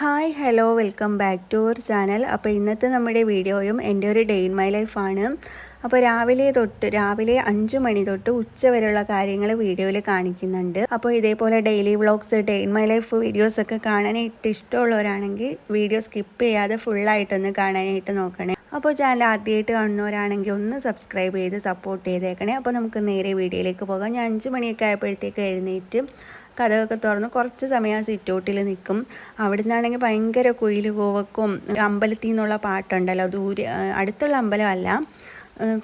Hi hello welcome back to our channel. അപ്പോൾ ഇന്നത്തെ നമ്മുടെ വീഡിയോയും എന്റെ ഒരു ഡേ ഇൻ മൈ ലൈഫാണ്. അപ്പോൾ രാവിലെ തൊട്ട് രാവിലെ അഞ്ച് മണി തൊട്ട് ഉച്ച വരെയുള്ള കാര്യങ്ങൾ വീഡിയോയിൽ കാണിക്കുന്നുണ്ട്. അപ്പോൾ ഇതേപോലെ daily vlogs day in my life videos ഒക്കെ കാണാനായിട്ട് ഇഷ്ടമുള്ളവരാണെങ്കിൽ വീഡിയോ സ്കിപ്പ് ചെയ്യാതെ ഫുള്ളായിട്ടൊന്ന് കാണാനായിട്ട് നോക്കണേ. അപ്പോൾ ചാനൽ ആദ്യമായിട്ട് കാണുന്നവരാണെങ്കിൽ ഒന്ന് സബ്സ്ക്രൈബ് ചെയ്ത് സപ്പോർട്ട് ചെയ്തേക്കണേ. അപ്പോൾ നമുക്ക് നേരെ വീഡിയോയിലേക്ക് പോകാം. ഞാൻ അഞ്ച് മണിയൊക്കെ ആയപ്പോഴത്തേക്ക് എഴുന്നേറ്റ് കഥകൊക്കെ തുറന്ന് കുറച്ച് സമയം ആ സിറ്റൗട്ടിൽ നിൽക്കും. അവിടെ നിന്നാണെങ്കിൽ ഭയങ്കര കുയിൽ കോവക്കും അമ്പലത്തിൽ നിന്നുള്ള പാട്ടുണ്ടല്ലോ ദൂരെ അടുത്തുള്ള അമ്പലമല്ല.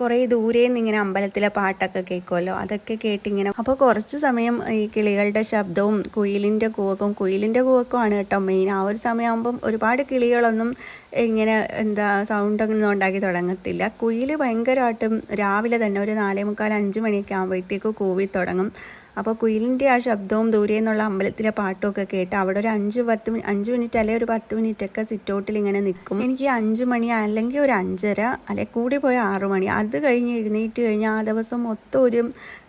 കുറേ ദൂരെ നിന്ന് ഇങ്ങനെ അമ്പലത്തിലെ പാട്ടൊക്കെ കേൾക്കുമല്ലോ അതൊക്കെ കേട്ടിങ്ങനെ. അപ്പോൾ കുറച്ച് സമയം ഈ കിളികളുടെ ശബ്ദവും കുയിലിന്റെ കൂവക്കും കുയിലിന്റെ കൂവക്കുമാണ് കേട്ടോ മെയിൻ. ആ ഒരു സമയമാകുമ്പം ഒരുപാട് കിളികളൊന്നും ഇങ്ങനെ എന്താ സൗണ്ടൊന്നും ഉണ്ടാക്കി തുടങ്ങത്തില്ല. കുയിൽ ഭയങ്കരമായിട്ടും രാവിലെ തന്നെ ഒരു നാലേ മുക്കാൽ അഞ്ച് മണിയൊക്കെ ആകുമ്പോഴത്തേക്ക് കൂവി തുടങ്ങും. അപ്പോൾ കുയിലിന്റെ ആ ശബ്ദവും ദൂരെ എന്നുള്ള അമ്പലത്തിലെ പാട്ടുമൊക്കെ കേട്ട് അവിടെ ഒരു അഞ്ച് പത്ത് അഞ്ച് മിനിറ്റ് അല്ലെങ്കിൽ ഒരു പത്ത് മിനിറ്റ് ഒക്കെ സിറ്റൗട്ടിൽ ഇങ്ങനെ നിൽക്കും. എനിക്ക് അഞ്ച് മണി അല്ലെങ്കിൽ ഒരു അഞ്ചര അല്ലെങ്കിൽ കൂടി പോയ ആറ് മണി അത് കഴിഞ്ഞ് എഴുന്നേറ്റ് കഴിഞ്ഞാൽ ആ ദിവസം മൊത്തം ഒരു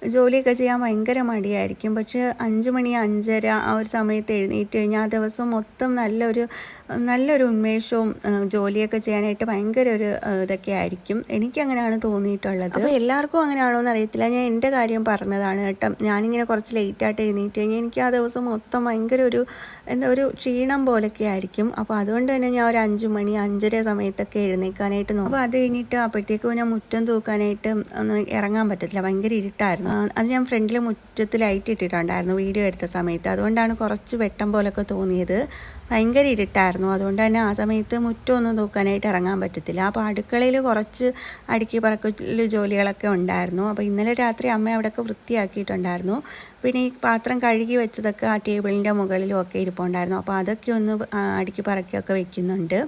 ജോലിയൊക്കെ ചെയ്യാൻ ഭയങ്കര മടിയായിരിക്കും. പക്ഷേ അഞ്ച് മണി അഞ്ചര ആ ഒരു സമയത്ത് എഴുന്നേറ്റ് കഴിഞ്ഞാൽ ആ ദിവസം മൊത്തം നല്ലൊരു നല്ലൊരു ഉന്മേഷവും ജോലിയൊക്കെ ചെയ്യാനായിട്ട് ഭയങ്കര ഒരു ഇതൊക്കെ ആയിരിക്കും. എനിക്കങ്ങനെയാണ് തോന്നിയിട്ടുള്ളത്. അപ്പോൾ എല്ലാവർക്കും അങ്ങനെയാണോ എന്ന് അറിയത്തില്ല. ഞാൻ എന്റെ കാര്യം പറഞ്ഞതാണ് കേട്ടോ. ഞാനിങ്ങനെ കുറച്ച് ലേറ്റായിട്ട് എഴുന്നേറ്റ് കഴിഞ്ഞാൽ എനിക്ക് ആ ദിവസം മൊത്തം ഭയങ്കര ഒരു എന്താ ഒരു ക്ഷീണം പോലൊക്കെ ആയിരിക്കും. അപ്പോൾ അതുകൊണ്ട് തന്നെ ഞാൻ ഒരു അഞ്ച് മണി അഞ്ചര സമയത്തൊക്കെ എഴുന്നേൽക്കാനായിട്ട് നോക്കും. അപ്പോൾ അത് കഴിഞ്ഞിട്ട് അപ്പോഴത്തേക്കും ഞാൻ മുറ്റം തൂക്കാനായിട്ട് ഒന്ന് ഇറങ്ങാൻ പറ്റത്തില്ല. ഭയങ്കര ഇരുട്ടായിരുന്നു. അത് ഞാൻ ഫ്രണ്ടിൽ മുറ്റത്ത് ലൈറ്റ് ഇട്ടിട്ടുണ്ടായിരുന്നു വീഡിയോ എടുത്ത സമയത്ത്. അതുകൊണ്ടാണ് കുറച്ച് വെട്ടം പോലൊക്കെ തോന്നിയത്. ഭയങ്കര ഇരുട്ടായിരുന്നു. അതുകൊണ്ട് തന്നെ ആ സമയത്ത് മുറ്റമൊന്നും തൂക്കാനായിട്ട് ഇറങ്ങാൻ പറ്റത്തില്ല. അപ്പോൾ അടുക്കളയിൽ കുറച്ച് അടുക്കി പറക്കൽ ജോലികളൊക്കെ ഉണ്ടായിരുന്നു. അപ്പോൾ ഇന്നലെ രാത്രി അമ്മ അവിടെയൊക്കെ വൃത്തിയാക്കിയിട്ടുണ്ടായിരുന്നു. പിന്നെ ഈ പാത്രം കഴുകി വെച്ചതൊക്കെ ആ ടേബിളിന്റെ മുകളിലും ഒക്കെ ഇരിപ്പുണ്ടായിരുന്നു. അപ്പോൾ അതൊക്കെ ഒന്ന് അടുക്കി പറക്കിയൊക്കെ വെക്കുന്നുണ്ട്.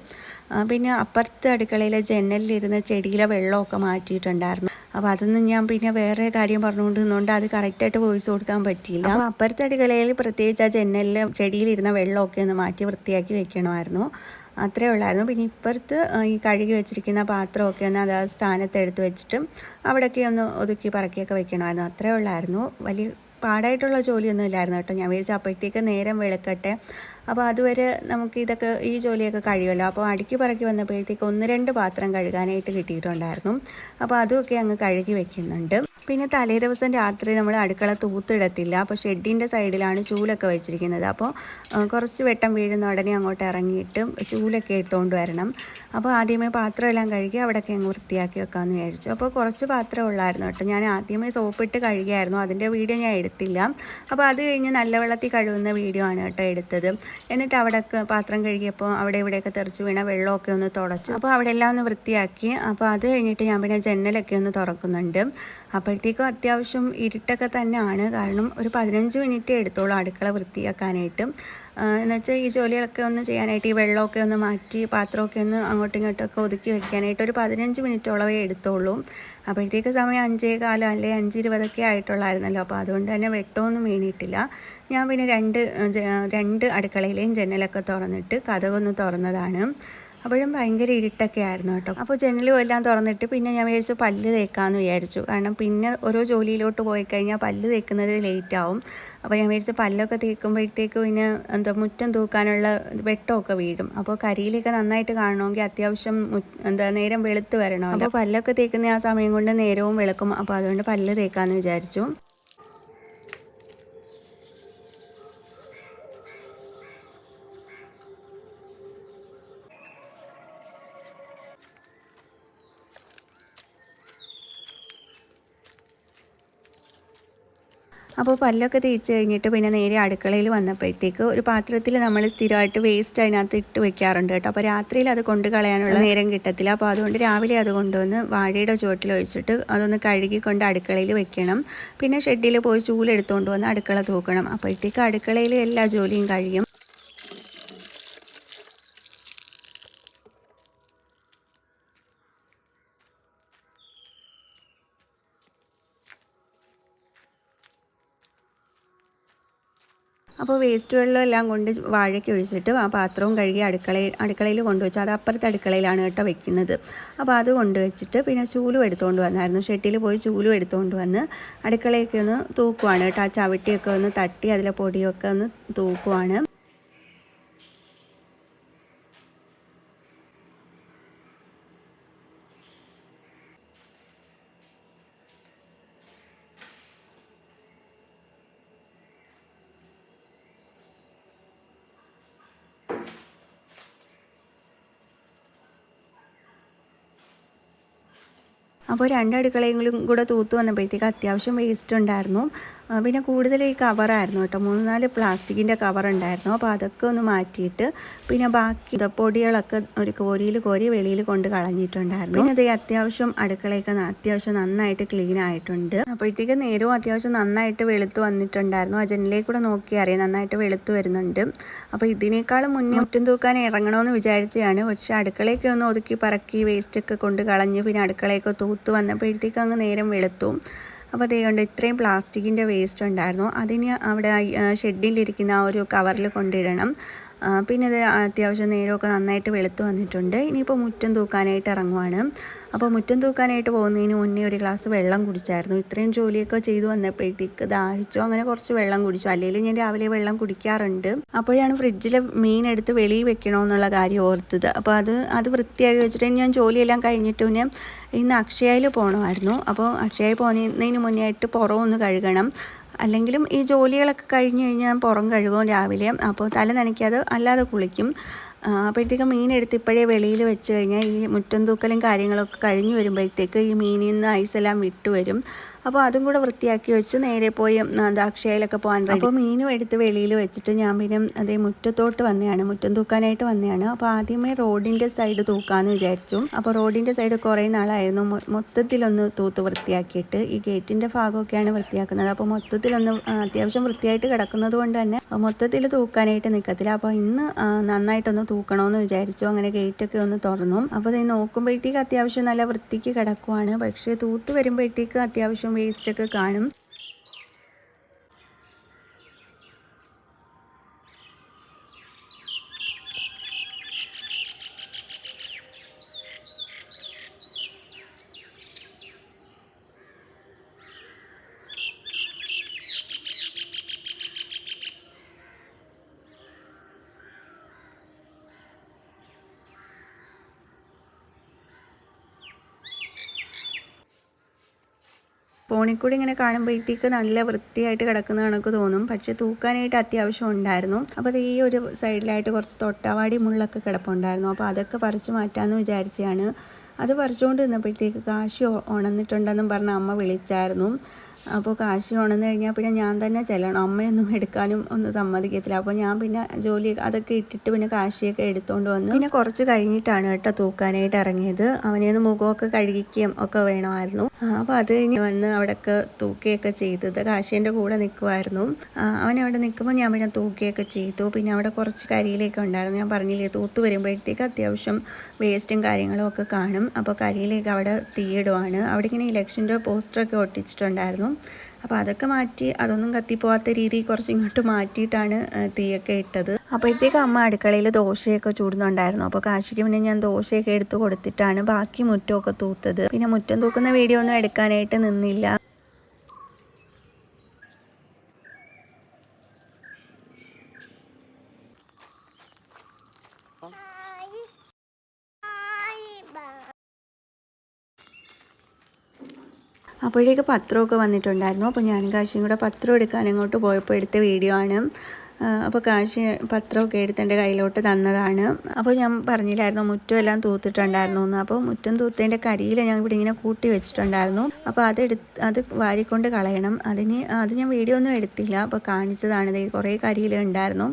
പിന്നെ അപ്പുറത്തെ അടുക്കളയിലെ ജനലിലിരുന്ന ചെടിയിലെ വെള്ളമൊക്കെ മാറ്റിയിട്ടുണ്ടായിരുന്നു. അപ്പോൾ അതൊന്നും ഞാൻ പിന്നെ വേറെ കാര്യം പറഞ്ഞുകൊണ്ട് നിന്നുകൊണ്ട് അത് കറക്റ്റായിട്ട് വോയിസ് കൊടുക്കാൻ പറ്റിയില്ല. അപ്പോൾ അപ്പുറത്തെ അടുക്കളയിൽ പ്രത്യേകിച്ച് ആ ജനലിൽ ചെടിയിലിരുന്ന വെള്ളമൊക്കെ ഒന്ന് മാറ്റി വൃത്തിയാക്കി വെക്കണമായിരുന്നു. അത്രേ ഉള്ളായിരുന്നു. പിന്നെ ഇപ്പുറത്ത് ഈ കഴുകി വെച്ചിരിക്കുന്ന പാത്രമൊക്കെ ഒന്ന് അതാ സ്ഥാനത്ത് എടുത്ത് വെച്ചിട്ടും അവിടെയൊക്കെ ഒന്ന് ഒതുക്കി പറക്കിയൊക്കെ വെക്കണമായിരുന്നു. അത്രേ ഉള്ളായിരുന്നു. വലിയ പാടായിട്ടുള്ള ജോലിയൊന്നും ഇല്ലായിരുന്നു കേട്ടോ. ഞാൻ വിചാരിച്ചു അപ്പോഴത്തേക്ക് നേരം വെളുക്കട്ടെ. അപ്പോൾ അതുവരെ നമുക്ക് ഇതൊക്കെ ഈ ജോലിയൊക്കെ കഴിയുമല്ലോ. അപ്പോൾ അടുക്കി പറക്കി വന്നപ്പോഴത്തേക്ക് ഒന്ന് രണ്ട് പാത്രം കഴുകാനായിട്ട് കിട്ടിയിട്ടുണ്ടായിരുന്നു. അപ്പോൾ അതുമൊക്കെ അങ്ങ് കഴുകി വെക്കുന്നുണ്ട്. പിന്നെ തലേ ദിവസം രാത്രി നമ്മൾ അടുക്കള തൂത്തിടത്തില്ല. അപ്പോൾ ഷെഡിന്റെ സൈഡിലാണ് ചൂലൊക്കെ വെച്ചിരിക്കുന്നത്. അപ്പോൾ കുറച്ച് വെട്ടം വീഴുന്ന ഉടനെ അങ്ങോട്ട് ഇറങ്ങിയിട്ട് ചൂലൊക്കെ എടുത്തുകൊണ്ട് വരണം. അപ്പോൾ ആദ്യമേ പാത്രമെല്ലാം കഴുകി അവിടെയൊക്കെ അങ്ങ് വൃത്തിയാക്കി വെക്കാമെന്ന് വിചാരിച്ചു. അപ്പോൾ കുറച്ച് പാത്രം ഉള്ളായിരുന്നു കേട്ടോ. ഞാൻ ആദ്യമേ സോപ്പിട്ട് കഴുകിയായിരുന്നു. അതിന്റെ വീഡിയോ ഞാൻ എടുത്തില്ല. അപ്പോൾ അത് കഴിഞ്ഞ് നല്ല വെള്ളത്തിൽ കഴുകുന്ന വീഡിയോ ആണ് കേട്ടോ എടുത്തത്. എന്നിട്ട് അവിടെയൊക്കെ പാത്രം കഴുകിയപ്പോൾ അവിടെ ഇവിടെയൊക്കെ തെറിച്ച് വീണ വെള്ളമൊക്കെ ഒന്ന് തുടച്ചു. അപ്പോൾ അവിടെ എല്ലാം ഒന്ന് വൃത്തിയാക്കി. അപ്പോൾ അത് കഴിഞ്ഞിട്ട് ഞാൻ പിന്നെ ജനലൊക്കെ ഒന്ന് തുറക്കുന്നുണ്ട്. അപ്പോഴത്തേക്കും അത്യാവശ്യം ഇരുട്ടൊക്കെ തന്നെയാണ്. കാരണം ഒരു പതിനഞ്ച് മിനിറ്റ് എടുത്തോളൂ അടുക്കള വൃത്തിയാക്കാനായിട്ട്. എന്നുവെച്ചാൽ ഈ ജോലികളൊക്കെ ഒന്ന് ചെയ്യാനായിട്ട് ഈ വെള്ളമൊക്കെ ഒന്ന് മാറ്റി പാത്രമൊക്കെ ഒന്ന് അങ്ങോട്ടും ഇങ്ങോട്ടൊക്കെ ഒതുക്കി വെക്കാനായിട്ട് ഒരു പതിനഞ്ച് മിനിറ്റോളമേ എടുത്തോളൂ. അപ്പോഴത്തേക്ക് സമയം അഞ്ചേ കാലം അല്ലെങ്കിൽ അഞ്ച് ഇരുപതൊക്കെ ആയിട്ടുള്ളായിരുന്നല്ലോ. അപ്പോൾ അതുകൊണ്ട് തന്നെ വെട്ടമൊന്നും വീണിട്ടില്ല. ഞാൻ പിന്നെ രണ്ട് രണ്ട് അടുക്കളയിലെയും ജനലൊക്കെ തുറന്നിട്ട് കഥകൊന്ന് തുറന്നതാണ്. അപ്പോഴും ഭയങ്കര ഇരുട്ടൊക്കെ ആയിരുന്നു കേട്ടോ. അപ്പോൾ ജനലും എല്ലാം തുറന്നിട്ട് പിന്നെ ഞാൻ വിചാരിച്ചു പല്ല് തേക്കാമെന്ന് വിചാരിച്ചു. കാരണം പിന്നെ ഓരോ ജോലിയിലോട്ട് പോയി കഴിഞ്ഞാൽ പല്ല് തേക്കുന്നത് ലേറ്റ് ആവും. അപ്പോൾ ഞാൻ വിചാരിച്ചു പല്ലൊക്കെ തേക്കുമ്പോഴത്തേക്ക് പിന്നെ എന്താ മുറ്റം തൂക്കാനുള്ള വെട്ടമൊക്കെ വീഴും. അപ്പോൾ കരിയിലൊക്കെ നന്നായിട്ട് കാണണമെങ്കിൽ അത്യാവശ്യം എന്താ നേരം വെളുത്ത് വരണം അപ്പോൾ പല്ലൊക്കെ തേക്കുന്ന ആ സമയം കൊണ്ട് നേരവും വെളുക്കും. അപ്പോൾ അതുകൊണ്ട് പല്ല് തേക്കാമെന്ന് വിചാരിച്ചു. അപ്പോൾ പല്ലൊക്കെ തേച്ച് കഴിഞ്ഞിട്ട് പിന്നെ നേരെ അടുക്കളയിൽ വന്നപ്പോഴത്തേക്ക് ഒരു പാത്രത്തിൽ നമ്മൾ സ്ഥിരമായിട്ട് വേസ്റ്റ് അതിനകത്ത് ഇട്ട് വെക്കാറുണ്ട് കേട്ടോ. അപ്പോൾ രാത്രിയിൽ അത് കൊണ്ട് കളയാനുള്ള നേരം കിട്ടത്തില്ല. അപ്പോൾ അതുകൊണ്ട് രാവിലെ അത് കൊണ്ടുവന്ന് വാഴയുടെ ചുവട്ടിൽ ഒഴിച്ചിട്ട് അതൊന്ന് കഴുകിക്കൊണ്ട് അടുക്കളയിൽ വെക്കണം. പിന്നെ ഷെഡിൽ പോയി ചൂലെടുത്തുകൊണ്ട് വന്ന് അടുക്കള തൂക്കണം. അപ്പോഴത്തേക്ക് അടുക്കളയിൽ എല്ലാ ജോലിയും കഴിയും. അപ്പോൾ വേസ്റ്റ് വെള്ളം എല്ലാം കൊണ്ട് വാഴയ്ക്ക് ഒഴിച്ചിട്ട് ആ പാത്രവും കഴുകി അടുക്കളയിൽ അടുക്കളയിൽ കൊണ്ടുവച്ച് അത് അപ്പുറത്തെ അടുക്കളയിലാണ് കേട്ടോ വെക്കുന്നത്. അപ്പോൾ അത് കൊണ്ടുവച്ചിട്ട് പിന്നെ ചൂലും എടുത്തുകൊണ്ട് വന്നായിരുന്നു. ഷെട്ടിൽ പോയി ചൂലും എടുത്തുകൊണ്ട് വന്ന് അടുക്കളയൊക്കെ ഒന്ന് തൂക്കുവാണ് കേട്ടോ. ആ ചവിട്ടിയൊക്കെ ഒന്ന് തട്ടി അതിലെ പൊടിയൊക്കെ ഒന്ന് തൂക്കുവാണ്. അപ്പോൾ രണ്ട് അടുക്കളയെങ്കിലും കൂടെ തൂത്ത് വന്നപ്പോഴത്തേക്ക് അത്യാവശ്യം വേസ്റ്റ് ഉണ്ടായിരുന്നു. പിന്നെ കൂടുതൽ ഈ കവറായിരുന്നു കേട്ടോ. മൂന്ന് നാല് പ്ലാസ്റ്റിക്കിന്റെ കവർ ഉണ്ടായിരുന്നു അപ്പോൾ അതൊക്കെ ഒന്ന് മാറ്റിയിട്ട് പിന്നെ ബാക്കി പൊടികളൊക്കെ ഒരു കോരിയിൽ കോരി വെളിയിൽ കൊണ്ട് കളഞ്ഞിട്ടുണ്ടായിരുന്നു. പിന്നെ അത് അത്യാവശ്യം അടുക്കളയൊക്കെ അത്യാവശ്യം നന്നായിട്ട് ക്ലീൻ ആയിട്ടുണ്ട്. അപ്പോഴത്തേക്ക് നേരവും അത്യാവശ്യം നന്നായിട്ട് വെളുത്ത് വന്നിട്ടുണ്ടായിരുന്നു. ആ ജനലേ കൂടെ നോക്കി അറിയാം നന്നായിട്ട് വെളുത്ത് വരുന്നുണ്ട്. അപ്പോൾ ഇതിനേക്കാളും മുന്നേ മുറ്റം തൂക്കാൻ ഇറങ്ങണമെന്ന് വിചാരിച്ചതാണ്. പക്ഷേ അടുക്കളയൊക്കെ ഒന്ന് ഒതുക്കി പറക്കി വേസ്റ്റൊക്കെ കൊണ്ട് കളഞ്ഞ് പിന്നെ അടുക്കളയൊക്കെ തൂത്ത് വന്നപ്പോഴത്തേക്ക് അങ്ങ് നേരം വെളുത്തു. അപ്പോൾ അതേ കണ്ട് ഇത്രയും പ്ലാസ്റ്റിക്കിന്റെ വേസ്റ്റ് ഉണ്ടായിരുന്നു. അതിന് അവിടെ ഷെഡിലിരിക്കുന്ന ആ ഒരു കവറിൽ കൊണ്ടിടണം. പിന്നെ അത് അത്യാവശ്യം നേരമൊക്കെ നന്നായിട്ട് വെളുത്ത് വന്നിട്ടുണ്ട്. ഇനിയിപ്പോൾ മുറ്റം തൂക്കാനായിട്ട് ഇറങ്ങുവാണ്. അപ്പോൾ മുറ്റം തൂക്കാനായിട്ട് പോകുന്നതിന് മുന്നേ ഒരു ഗ്ലാസ് വെള്ളം കുടിച്ചായിരുന്നു. ഇത്രയും ജോലിയൊക്കെ ചെയ്തു വന്നപ്പോഴത്തേക്ക് ദാഹിച്ചു. അങ്ങനെ കുറച്ച് വെള്ളം കുടിച്ചു. അല്ലെങ്കിൽ ഞാൻ രാവിലെ വെള്ളം കുടിക്കാറുണ്ട്. അപ്പോഴാണ് ഫ്രിഡ്ജിൽ മീൻ എടുത്ത് വെളിയിൽ വെക്കണമെന്നുള്ള കാര്യം ഓർത്തത്. അപ്പോൾ അത് അത് വൃത്തിയാക്കി വെച്ചിട്ട് ഞാൻ ജോലിയെല്ലാം കഴിഞ്ഞിട്ട് പിന്നെ ഇന്ന് അക്ഷയയിൽ പോകണമായിരുന്നു. അപ്പോൾ അക്ഷയയിൽ പോകുന്നതിന് മുന്നേ ആയിട്ട് പുറമൊന്ന് കഴുകണം. അല്ലെങ്കിലും ഈ ജോലികളൊക്കെ കഴിഞ്ഞ് കഴിഞ്ഞാൽ പുറം കഴുകും രാവിലെ അപ്പോൾ തല നനയ്ക്കാതെ അല്ലാതെ കുളിക്കും. അപ്പോഴത്തേക്ക് മീൻ എടുത്ത് ഇപ്പോഴേ വെളിയിൽ വെച്ച് കഴിഞ്ഞാൽ ഈ മുറ്റം തൂക്കലും കാര്യങ്ങളൊക്കെ കഴിഞ്ഞ് വരുമ്പോഴത്തേക്ക് ഈ മീനിൽ നിന്ന് ഐസെല്ലാം വിട്ട് വരും അപ്പോൾ അതും കൂടെ വൃത്തിയാക്കി വെച്ച് നേരെ പോയി എന്താ അക്ഷയയിലൊക്കെ പോകാൻ. അപ്പോൾ മീനും എടുത്ത് വെളിയിൽ വെച്ചിട്ട് ഞാൻ പിന്നെ അതേ മുറ്റത്തോട്ട് വന്നതാണ്. മുറ്റം തൂക്കാനായിട്ട് വന്നതാണ്. അപ്പോൾ ആദ്യമേ റോഡിന്റെ സൈഡ് തൂക്കാമെന്ന് വിചാരിച്ചു. അപ്പോൾ റോഡിന്റെ സൈഡ് കുറേ നാളായിരുന്നു. മൊത്തത്തിലൊന്ന് തൂത്ത് വൃത്തിയാക്കിയിട്ട് ഈ ഗേറ്റിന്റെ ഭാഗമൊക്കെയാണ് വൃത്തിയാക്കുന്നത്. അപ്പോൾ മൊത്തത്തിലൊന്ന് അത്യാവശ്യം വൃത്തിയായിട്ട് കിടക്കുന്നത് കൊണ്ട് തന്നെ മൊത്തത്തിൽ തൂക്കാനായിട്ട് നിൽക്കത്തില്ല അപ്പോൾ ഇന്ന് നന്നായിട്ടൊന്ന് തൂക്കണമെന്ന് വിചാരിച്ചു. അങ്ങനെ ഗേറ്റൊക്കെ ഒന്ന് തുറന്നു. അപ്പോൾ ഇത് നോക്കുമ്പോഴത്തേക്ക് അത്യാവശ്യം നല്ല വൃത്തിക്ക് കിടക്കുവാണ്. പക്ഷേ തൂത്ത് വരുമ്പോഴത്തേക്ക് അത്യാവശ്യം വേസ്റ്റൊക്കെ കാണും. ഫോണിൽ കൂടി ഇങ്ങനെ കാണുമ്പോഴത്തേക്ക് നല്ല വൃത്തിയായിട്ട് കിടക്കുന്ന കണക്ക് തോന്നും. പക്ഷെ തൂക്കാനായിട്ട് അത്യാവശ്യം ഉണ്ടായിരുന്നു. അപ്പോൾ ഈ ഒരു സൈഡിലായിട്ട് കുറച്ച് തൊട്ടാവാടി മുള്ളൊക്കെ കിടപ്പുണ്ടായിരുന്നു. അപ്പോൾ അതൊക്കെ പറിച്ച് മാറ്റാമെന്ന് വിചാരിച്ചാണ് അത് പറിച്ചുകൊണ്ട് നിന്നപ്പോഴത്തേക്ക് കാശി ഉണന്നിട്ടുണ്ടെന്നും പറഞ്ഞ് അമ്മ വിളിച്ചായിരുന്നു. അപ്പോൾ കാശ് ഉണന്ന് കഴിഞ്ഞാൽ പിന്നെ ഞാൻ തന്നെ ചെല്ലണം. അമ്മയൊന്നും എടുക്കാനും ഒന്നും സമ്മതിക്കത്തില്ല. അപ്പോൾ ഞാൻ പിന്നെ ജോലി അതൊക്കെ ഇട്ടിട്ട് പിന്നെ കാശിയൊക്കെ എടുത്തുകൊണ്ട് വന്നു പിന്നെ കുറച്ച് കഴിഞ്ഞിട്ടാണ് കേട്ടോ തൂക്കാനായിട്ട് ഇറങ്ങിയത്. അവനെ ഒന്ന് മുഖമൊക്കെ കഴുകിക്കുകയും ഒക്കെ വേണമായിരുന്നു. അപ്പോൾ അത് കഴിഞ്ഞ് വന്ന് അവിടെയൊക്കെ തൂക്കുകയൊക്കെ ചെയ്തത് കാശീന്റെ കൂടെ നിൽക്കുമായിരുന്നു. അവനവിടെ നിൽക്കുമ്പോൾ ഞാൻ പിന്നെ തൂക്കുകയൊക്കെ ചെയ്തു. പിന്നെ അവിടെ കുറച്ച് കരിയിലേക്ക് ഉണ്ടായിരുന്നു. ഞാൻ പറഞ്ഞില്ലേ തൂത്ത് വരുമ്പോഴത്തേക്ക് അത്യാവശ്യം വേസ്റ്റും കാര്യങ്ങളും ഒക്കെ കാണും. അപ്പോൾ കരിയിലേക്ക് അവിടെ തീയിടുവാണ് അവിടെ ഇങ്ങനെ ഇലക്ഷന്റെ പോസ്റ്ററൊക്കെ ഒട്ടിച്ചിട്ടുണ്ടായിരുന്നു. അപ്പോൾ അതൊക്കെ മാറ്റി അതൊന്നും കത്തിപ്പോവാത്ത രീതിയിൽ കുറച്ച് ഇങ്ങോട്ട് മാറ്റിയിട്ടാണ് തീയൊക്കെ ഇട്ടത്. അപ്പോഴത്തേക്ക് അമ്മ അടുക്കളയിൽ ദോശയൊക്കെ ചൂടുന്നുണ്ടായിരുന്നു. അപ്പോൾ കാശിക്ക് പിന്നെ ഞാൻ ദോശയൊക്കെ എടുത്തു കൊടുത്തിട്ടാണ് ബാക്കി മുറ്റമൊക്കെ തൂത്തത്. പിന്നെ മുറ്റം തൂക്കുന്ന വീഡിയോ ഒന്നും എടുക്കാനായിട്ട് നിന്നില്ല. അപ്പോഴേക്ക് പത്രമൊക്കെ വന്നിട്ടുണ്ടായിരുന്നു. അപ്പോൾ ഞാനും കാശിയും കൂടെ പത്രം എടുക്കാൻ അങ്ങോട്ട് പോയപ്പോൾ എടുത്ത വീഡിയോ ആണ്. അപ്പോൾ കാശി പത്രമൊക്കെ എടുത്ത് എന്റെ കയ്യിലോട്ട് തന്നതാണ്. അപ്പോൾ ഞാൻ പറഞ്ഞില്ലായിരുന്നു മുറ്റം എല്ലാം തൂത്തിട്ടുണ്ടായിരുന്നു എന്ന്. അപ്പോൾ മുറ്റം തൂത്തതിന്റെ കരിയിൽ ഞാൻ ഇവിടെ ഇങ്ങനെ കൂട്ടി വെച്ചിട്ടുണ്ടായിരുന്നു. അപ്പോൾ അത് എടുത്ത് അത് വാരിക്കൊണ്ട് കളയണം. അതിന് അത് ഞാൻ വീഡിയോ ഒന്നും എടുത്തില്ല. അപ്പോൾ കാണിച്ചതാണ്. ഇത് കുറേ കരിയിൽ ഉണ്ടായിരുന്നു.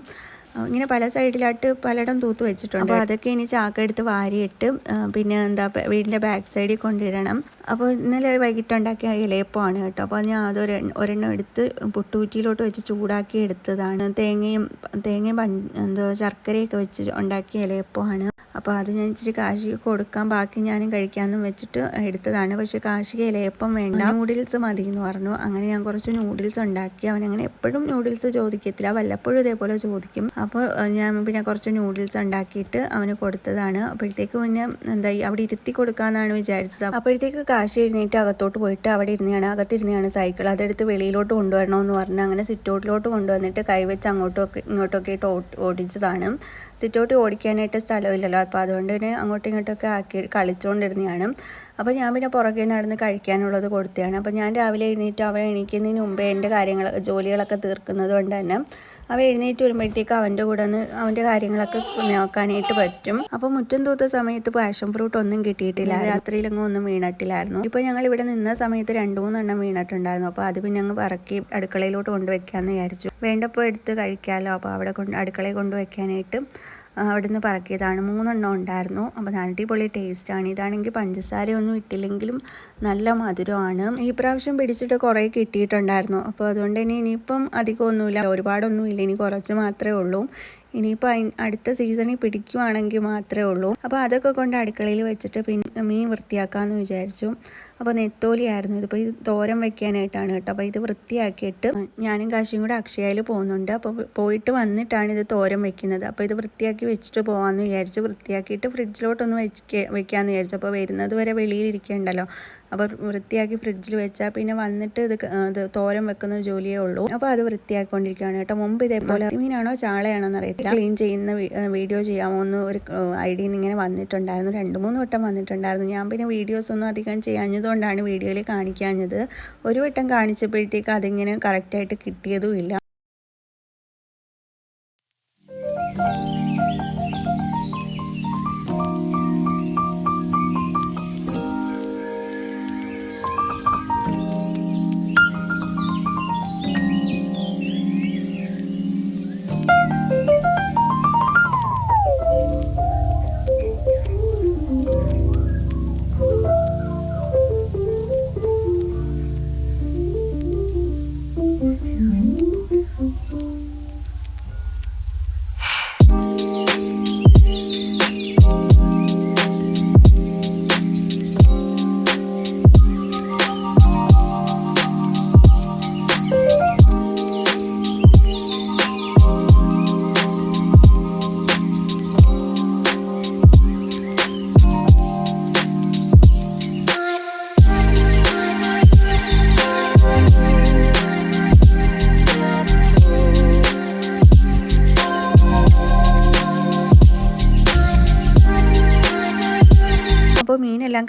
ഇങ്ങനെ പല സൈഡിലായിട്ട് പലയിടം തൂത്ത് വെച്ചിട്ടുണ്ട്. അപ്പോൾ അതൊക്കെ ഇനി ചാക്കെടുത്ത് വാരിയിട്ട് പിന്നെ എന്താ വീടിന്റെ ബാക്ക് സൈഡിൽ കൊണ്ടിടണം. അപ്പോൾ ഇന്നലെ വൈകിട്ട് ഉണ്ടാക്കിയ ഇലയപ്പമാണ് കേട്ടോ. അപ്പോൾ ഞാൻ അതൊരു ഒരെണ്ണം എടുത്ത് പുട്ടുകുറ്റിയിലോട്ട് വെച്ച് ചൂടാക്കി എടുത്തതാണ്. തേങ്ങയും തേങ്ങയും എന്തോ ശർക്കരയൊക്കെ വെച്ച് ഉണ്ടാക്കിയ ഇലയപ്പമാണ്. അപ്പോൾ അത് ഞാൻ ഇച്ചിരി കാശിക കൊടുക്കാൻ ബാക്കി ഞാനും കഴിക്കാമെന്നും വെച്ചിട്ട് എടുത്തതാണ്. പക്ഷേ കാശിക ഇലയപ്പം വേണ്ട. നൂഡിൽസ് മതി എന്ന് പറഞ്ഞു. അങ്ങനെ ഞാൻ കുറച്ച് നൂഡിൽസ് ഉണ്ടാക്കി. അവൻ അങ്ങനെ എപ്പോഴും നൂഡിൽസ് ചോദിക്കത്തില്ല. വല്ലപ്പോഴും ഇതേപോലെ ചോദിക്കും. അപ്പോൾ ഞാൻ പിന്നെ കുറച്ച് നൂഡിൽസ് ഉണ്ടാക്കിയിട്ട് അവന് കൊടുത്തതാണ്. അപ്പോഴത്തേക്ക് പിന്നെ എന്താ അവിടെ ഇരുത്തി കൊടുക്കാമെന്നാണ് വിചാരിച്ചത്. അപ്പോഴത്തേക്ക് കാശി എഴുന്നേറ്റ് അകത്തോട്ട് പോയിട്ട് അവിടെ ഇരുന്നെയാണ് അകത്തിരുന്നെയാണ് സൈക്കിൾ. അതെടുത്ത് വെളിയിലോട്ട് കൊണ്ടുവരണമെന്ന് പറഞ്ഞ് അങ്ങനെ സിറ്റൗട്ടിലോട്ട് കൊണ്ടുവന്നിട്ട് കൈവച്ച് അങ്ങോട്ടൊക്കെ ഇങ്ങോട്ടൊക്കെ ഇട്ട് ഓടിച്ചതാണ്. സിറ്റൗട്ട് ഓടിക്കാനായിട്ട് സ്ഥലമില്ലല്ലോ. അപ്പോൾ അതുകൊണ്ട് തന്നെ അങ്ങോട്ടും ഇങ്ങോട്ടൊക്കെ ആക്കി കളിച്ചുകൊണ്ടിരുന്നതാണ്. അപ്പോൾ ഞാൻ പിന്നെ പുറകെ നടന്ന് കഴിക്കാനുള്ളത് കൊടുത്തതാണ്. അപ്പോൾ ഞാൻ രാവിലെ എഴുന്നേറ്റ്. അവൻ എണീക്കുന്നതിന് മുമ്പേ എന്റെ കാര്യങ്ങൾ ജോലികളൊക്കെ തീർക്കുന്നത് കൊണ്ട് തന്നെ അവ എഴുന്നേറ്റ് വരുമ്പോഴത്തേക്ക് അവന്റെ കൂടെ ഒന്ന് അവന്റെ കാര്യങ്ങളൊക്കെ നോക്കാനായിട്ട് പറ്റും. അപ്പോൾ മുറ്റം തൂത്ത സമയത്ത് പാഷൻ ഫ്രൂട്ട് ഒന്നും കിട്ടിയിട്ടില്ല. രാത്രിയിലങ്ങും ഒന്നും വീണിട്ടില്ലായിരുന്നു. ഇപ്പോൾ ഞങ്ങൾ ഇവിടെ നിന്ന സമയത്ത് രണ്ട് മൂന്നെണ്ണം വീണിട്ടുണ്ടായിരുന്നു. അപ്പോൾ അത് പിന്നെ അങ്ങ് പറക്കി അടുക്കളയിലോട്ട് കൊണ്ടുവയ്ക്കാമെന്ന് വിചാരിച്ചു. വേണ്ടപ്പോൾ എടുത്ത് കഴിക്കാമല്ലോ. അപ്പോൾ അവിടെ കൊണ്ട് അടുക്കളയിൽ കൊണ്ടുവയ്ക്കാനായിട്ട് അവിടുന്ന് പറക്കിയതാണ്. മൂന്നെണ്ണം ഉണ്ടായിരുന്നു. അപ്പോൾ അടിപൊളി ടേസ്റ്റാണ് ഇതാണെങ്കിൽ പഞ്ചസാരയൊന്നും ഇട്ടില്ലെങ്കിലും നല്ല മധുരമാണ്. ഈ പ്രാവശ്യം പിടിച്ചിട്ട് കുറേ കിട്ടിയിട്ടുണ്ടായിരുന്നു. അപ്പോൾ അതുകൊണ്ട് തന്നെ ഇനിയിപ്പം അധികമൊന്നുമില്ല. ഒരുപാടൊന്നുമില്ല. ഇനി കുറച്ച് മാത്രമേ ഉള്ളൂ. ഇനിയിപ്പോൾ അടുത്ത സീസണിൽ പിടിക്കുവാണെങ്കിൽ മാത്രമേ ഉള്ളൂ. അപ്പോൾ അതൊക്കെ കൊണ്ട് അടുക്കളയിൽ വെച്ചിട്ട് പിന്നെ മീൻ വൃത്തിയാക്കാമെന്ന് വിചാരിച്ചു. അപ്പോൾ നെത്തോലിയായിരുന്നു ഇതിപ്പോൾ ഇത് തോരം വെക്കാനായിട്ടാണ് കേട്ടോ. അപ്പോൾ ഇത് വൃത്തിയാക്കിയിട്ട് ഞാനും കാശിയും കൂടെ അക്ഷയയിൽ പോകുന്നുണ്ട്. അപ്പോൾ പോയിട്ട് വന്നിട്ടാണ് ഇത് തോരം വെക്കുന്നത്. അപ്പോൾ ഇത് വൃത്തിയാക്കി വെച്ചിട്ട് പോകാമെന്ന് വിചാരിച്ചു. വൃത്തിയാക്കിയിട്ട് ഫ്രിഡ്ജിലോട്ടൊന്ന് വെച്ച് വെക്കാമെന്ന് വിചാരിച്ചു. അപ്പോൾ വരുന്നത് വരെ വെളിയിലിരിക്കണ്ടല്ലോ അപ്പോൾ വൃത്തിയാക്കി ഫ്രിഡ്ജിൽ വെച്ചാൽ പിന്നെ വന്നിട്ട് ഇത് ഇത് തോരൻ വെക്കുന്ന ജോലിയേ ഉള്ളൂ. അപ്പോൾ അത് വൃത്തിയാക്കിക്കൊണ്ടിരിക്കുകയാണ് കേട്ടോ. മുമ്പ് ഇതേപോലെ മീനാണോ ചാളയാണോ എന്നറിയത്തില്ല ക്ലീൻ ചെയ്യുന്ന വീഡിയോ ചെയ്യാമോ എന്ന് ഒരു ഐഡിയ ഇങ്ങനെ വന്നിട്ടുണ്ടായിരുന്നു. രണ്ട് മൂന്ന് വട്ടം വന്നിട്ടുണ്ടായിരുന്നു. ഞാൻ പിന്നെ വീഡിയോസ് ഒന്നും അധികം ചെയ്യാഞ്ഞതുകൊണ്ടാണ് വീഡിയോയിൽ കാണിക്കാഞ്ഞത്. ഒരു വട്ടം കാണിച്ചപ്പോഴത്തേക്ക് അതിങ്ങനെ കറക്റ്റായിട്ട് കിട്ടിയതും ഇല്ല.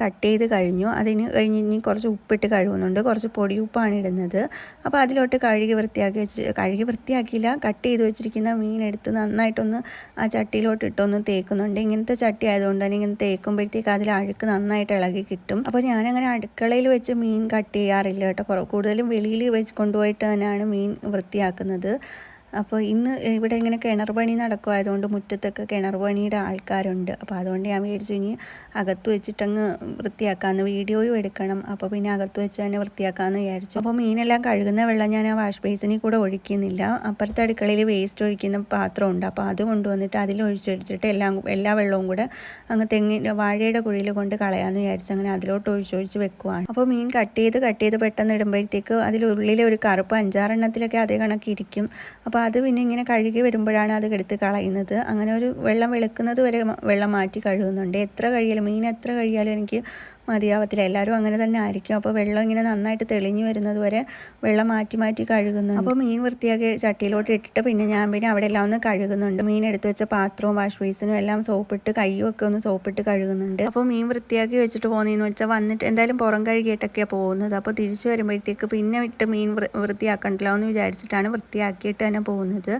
കട്ട് ചെയ്ത് കഴിഞ്ഞു. അതിന് കഴിഞ്ഞ് ഇനി കുറച്ച് ഉപ്പിട്ട് കഴുകുന്നുണ്ട്. കുറച്ച് പൊടി ഉപ്പാണ് ഇടുന്നത്. അപ്പോൾ അതിലോട്ട് കഴുകി വൃത്തിയാക്കി വെച്ച് കഴുകി വൃത്തിയാക്കിയില്ല. കട്ട് ചെയ്ത് വെച്ചിരിക്കുന്ന മീൻ എടുത്ത് നന്നായിട്ടൊന്ന് ആ ചട്ടിയിലോട്ട് ഇട്ടൊന്ന് തേക്കുന്നുണ്ട്. ഇങ്ങനത്തെ ചട്ടി ആയതുകൊണ്ട് തന്നെ ഇങ്ങനെ തേക്കുമ്പോഴത്തേക്ക് അതിൽ അഴുക്ക് നന്നായിട്ട് ഇളകി കിട്ടും. അപ്പോൾ ഞാനങ്ങനെ അടുക്കളയിൽ വെച്ച് മീൻ കട്ട് ചെയ്യാറില്ല കേട്ടോ. കൂടുതലും വെളിയിൽ വെച്ച് കൊണ്ടുപോയിട്ട് തന്നെയാണ് മീൻ വൃത്തിയാക്കുന്നത്. അപ്പോൾ ഇന്ന് ഇവിടെ ഇങ്ങനെ കിണർ പണി നടക്കുമായതുകൊണ്ട് മുറ്റത്തൊക്കെ കിണർ പണിയുടെ ആൾക്കാരുണ്ട്. അപ്പോൾ അതുകൊണ്ട് ഞാൻ മേടിച്ചു ഇനി അകത്ത് വെച്ചിട്ടങ്ങ് വൃത്തിയാക്കാമെന്ന് വീഡിയോയും എടുക്കണം. അപ്പോൾ പിന്നെ അകത്ത് വെച്ച് തന്നെ വൃത്തിയാക്കാമെന്ന് വിചാരിച്ചു. അപ്പോൾ മീനെല്ലാം കഴുകുന്ന വെള്ളം ഞാൻ ആ വാഷ് ബേസിനിൽ കൂടെ ഒഴിക്കുന്നില്ല. അപ്പുറത്തെ അടുക്കളയിൽ വേസ്റ്റ് ഒഴിക്കുന്ന പാത്രമുണ്ട്. അപ്പോൾ അത് കൊണ്ടുവന്നിട്ട് അതിൽ ഒഴിച്ചൊഴിച്ചിട്ട് എല്ലാം എല്ലാ വെള്ളവും കൂടെ അങ്ങ് തെങ്ങിന്റെ വാഴയുടെ കുഴിയിൽ കൊണ്ട് കളയാമെന്ന് വിചാരിച്ചു. അങ്ങനെ അതിലോട്ട് ഒഴിച്ചൊഴിച്ച് വെക്കുവാണ്. അപ്പോൾ മീൻ കട്ട് ചെയ്ത് കട്ട് ചെയ്ത് പെട്ടെന്ന് ഇടുമ്പോഴത്തേക്ക് അതിലുള്ളിലെ ഒരു കറുപ്പ് അഞ്ചാറെണ്ണത്തിലൊക്കെ അതേ കണക്കിരിക്കും. അപ്പോൾ അപ്പോൾ അത് പിന്നെ ഇങ്ങനെ കഴുകി വരുമ്പോഴാണ് അത് എടുത്ത് കളയുന്നത്. അങ്ങനെ ഒരു വെള്ളം വെളുക്കുന്നത് വരെ വെള്ളം മാറ്റി കഴുകുന്നുണ്ട്. എത്ര കഴിയാലും മീൻ എത്ര കഴിയാലും എനിക്ക് മതിയാവത്തില്ല. എല്ലാവരും അങ്ങനെ തന്നെ ആയിരിക്കും. അപ്പോൾ വെള്ളം ഇങ്ങനെ നന്നായിട്ട് തെളിഞ്ഞു വരുന്നത് വരെ വെള്ളം മാറ്റി മാറ്റി കഴുകുന്നു അപ്പോൾ മീൻ വൃത്തിയാക്കി ചട്ടിയിലോട്ട് ഇട്ടിട്ട് പിന്നെ ഞാൻ പിന്നെ അവിടെ എല്ലാം ഒന്ന് കഴുകുന്നുണ്ട്. മീൻ എടുത്തു വെച്ച പാത്രവും വാഷ് ബേസിനും എല്ലാം സോപ്പിട്ട് കയ്യും ഒക്കെ ഒന്ന് സോപ്പിട്ട് കഴുകുന്നുണ്ട്. അപ്പോൾ മീൻ വൃത്തിയാക്കി വെച്ചിട്ട് പോകുന്നതെന്ന് വെച്ചാൽ വന്നിട്ട് എന്തായാലും പുറം കഴുകിയിട്ടൊക്കെയാണ് പോകുന്നത്. അപ്പോൾ തിരിച്ചു വരുമ്പോഴത്തേക്ക് പിന്നെ ഇട്ട് മീൻ വൃത്തിയാക്കണ്ടല്ലോ എന്ന് വിചാരിച്ചിട്ടാണ് വൃത്തിയാക്കിയിട്ട് തന്നെ പോകുന്നത്.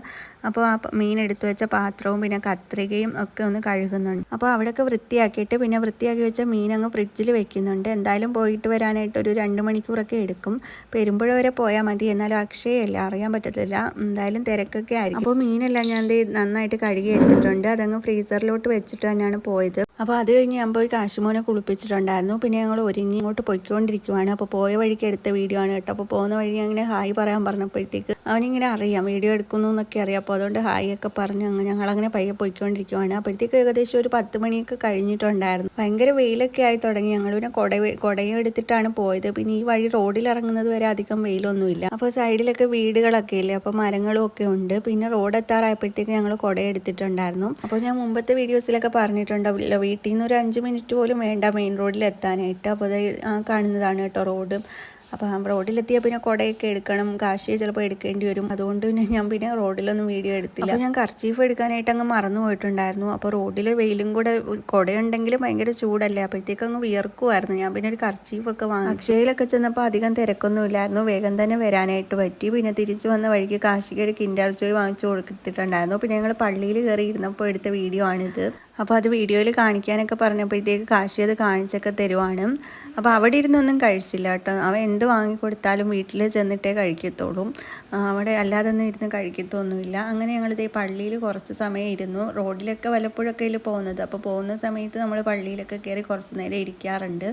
അപ്പോൾ ആ മീൻ എടുത്തു വെച്ച പാത്രവും പിന്നെ കത്രികയും ഒക്കെ ഒന്ന് കഴുകുന്നുണ്ട്. അപ്പോൾ അവിടെയൊക്കെ വൃത്തിയാക്കിയിട്ട് പിന്നെ വൃത്തിയാക്കി വെച്ച മീൻ അങ്ങ് ഫ്രിഡ്ജിൽ വെക്കുന്നുണ്ട്. എന്തായാലും പോയിട്ട് വരാനായിട്ട് ഒരു രണ്ട് മണിക്കൂറൊക്കെ എടുക്കും. പെരുമ്പുഴ വരെ പോയാൽ മതി. എന്നാലും അക്ഷയല്ല അറിയാൻ പറ്റത്തില്ല. എന്തായാലും തിരക്കൊക്കെ ആയിരിക്കും. അപ്പോൾ മീനെല്ലാം ഞാൻ എന്ത് നന്നായിട്ട് കഴുകി എടുത്തിട്ടുണ്ട്. അതങ്ങ് ഫ്രീസറിലോട്ട് വെച്ചിട്ട് തന്നെയാണ് പോയത്. അപ്പോൾ അത് കഴിഞ്ഞ് ഞാൻ പോയി കാശുമോനെ കുളിപ്പിച്ചിട്ടുണ്ടായിരുന്നു. പിന്നെ ഞങ്ങൾ ഒരുങ്ങി ഇങ്ങോട്ട് പൊയ്ക്കൊണ്ടിരിക്കുവാണ്. അപ്പോൾ പോയ വഴിക്ക് എടുത്ത വീഡിയോ ആണ് കേട്ടോ. അപ്പോൾ പോകുന്ന വഴി ഞാൻ ഇങ്ങനെ ഹായ് പറയാൻ പറഞ്ഞപ്പോഴത്തേക്ക് അവനിങ്ങനെ അറിയാം. വീഡിയോ എടുക്കുന്നു എന്നൊക്കെ അറിയാം. അപ്പോൾ അതുകൊണ്ട് ഹായ് ഒക്കെ പറഞ്ഞ് അങ്ങ് ഞങ്ങളങ്ങനെ പയ്യെ പോയിക്കൊണ്ടിരിക്കുവാണ്. അപ്പോഴത്തേക്ക് ഏകദേശം ഒരു പത്ത് മണിയൊക്കെ കഴിഞ്ഞിട്ടുണ്ടായിരുന്നു. ഭയങ്കര വെയിലൊക്കെ ആയി തുടങ്ങി. ഞങ്ങൾ പിന്നെ കുട കുടയും എടുത്തിട്ടാണ് പോയത്. പിന്നെ ഈ വഴി റോഡിൽ ഇറങ്ങുന്നത് വരെ അധികം വെയിലൊന്നുമില്ല. അപ്പോൾ സൈഡിലൊക്കെ വീടുകളൊക്കെ ഇല്ലേ? അപ്പോൾ മരങ്ങളും ഒക്കെ ഉണ്ട്. പിന്നെ റോഡ് എത്താറായപ്പോഴത്തേക്ക് ഞങ്ങൾ കുട എടുത്തിട്ടുണ്ടായിരുന്നു. അപ്പോൾ ഞാൻ മുമ്പത്തെ വീഡിയോസിലൊക്കെ പറഞ്ഞിട്ടുണ്ടാവില്ല. വീട്ടിൽ നിന്ന് ഒരു അഞ്ച് മിനിറ്റ് പോലും വേണ്ട മെയിൻ റോഡിൽ എത്താനായിട്ട്. അപ്പോൾ അത് കാണുന്നതാണ് കേട്ടോ റോഡ്. അപ്പോൾ റോഡിലെത്തിയ പിന്നെ കുടയൊക്കെ എടുക്കണം കാശിയെ ചിലപ്പോൾ എടുക്കേണ്ടി വരും. അതുകൊണ്ട് പിന്നെ ഞാൻ പിന്നെ റോഡിലൊന്നും വീഡിയോ എടുത്തില്ല. ഞാൻ കർച്ചീഫ് എടുക്കാനായിട്ട് അങ്ങ് മറന്നു പോയിട്ടുണ്ടായിരുന്നു. അപ്പോൾ റോഡിൽ വെയിലും കൂടെ കുടയുണ്ടെങ്കിൽ ഭയങ്കര ചൂടല്ലേ? അപ്പോഴത്തേക്ക് അങ്ങ് വിയർക്കുമായിരുന്നു ഞാൻ പിന്നെ ഒരു കർച്ചീഫൊക്കെ വാങ്ങി. അക്ഷയയിലൊക്കെ ചെന്നപ്പോൾ അധികം തിരക്കൊന്നും ഇല്ലായിരുന്നു. വേഗം തന്നെ വരാനായിട്ട് പറ്റി. പിന്നെ തിരിച്ചു വന്ന വഴിക്ക് കാശിക്ക് ഒരു കിൻഡർ ജോയ് വാങ്ങിച്ചു കൊടുത്തിട്ടുണ്ടായിരുന്നു. പിന്നെ ഞങ്ങൾ പള്ളിയിൽ കയറി ഇരുന്നപ്പോൾ എടുത്ത വീഡിയോ ആണിത്. അപ്പോൾ അത് വീഡിയോയിൽ കാണിക്കാനൊക്കെ പറഞ്ഞപ്പോഴത്തേക്ക് കാശി അത് കാണിച്ചൊക്കെ തരുവാണ്. അപ്പോൾ അവിടെ ഇരുന്നൊന്നും കഴിച്ചില്ല കേട്ടോ. അവൻ എന്ത് വാങ്ങിക്കൊടുത്താലും വീട്ടിൽ ചെന്നിട്ടേ കഴിക്കത്തുള്ളൂ. അവിടെ അല്ലാതെ ഒന്നും ഇരുന്ന് കഴിക്കത്തൊന്നുമില്ല. അങ്ങനെ ഞങ്ങളിത് ഈ പള്ളിയിൽ കുറച്ച് സമയം ഇരുന്നു. റോഡിലൊക്കെ വല്ലപ്പോഴൊക്കെ ഇതിൽ പോകുന്നത്. അപ്പോൾ പോകുന്ന സമയത്ത് നമ്മൾ പള്ളിയിലൊക്കെ കയറി കുറച്ച് നേരം ഇരിക്കാറുണ്ട്.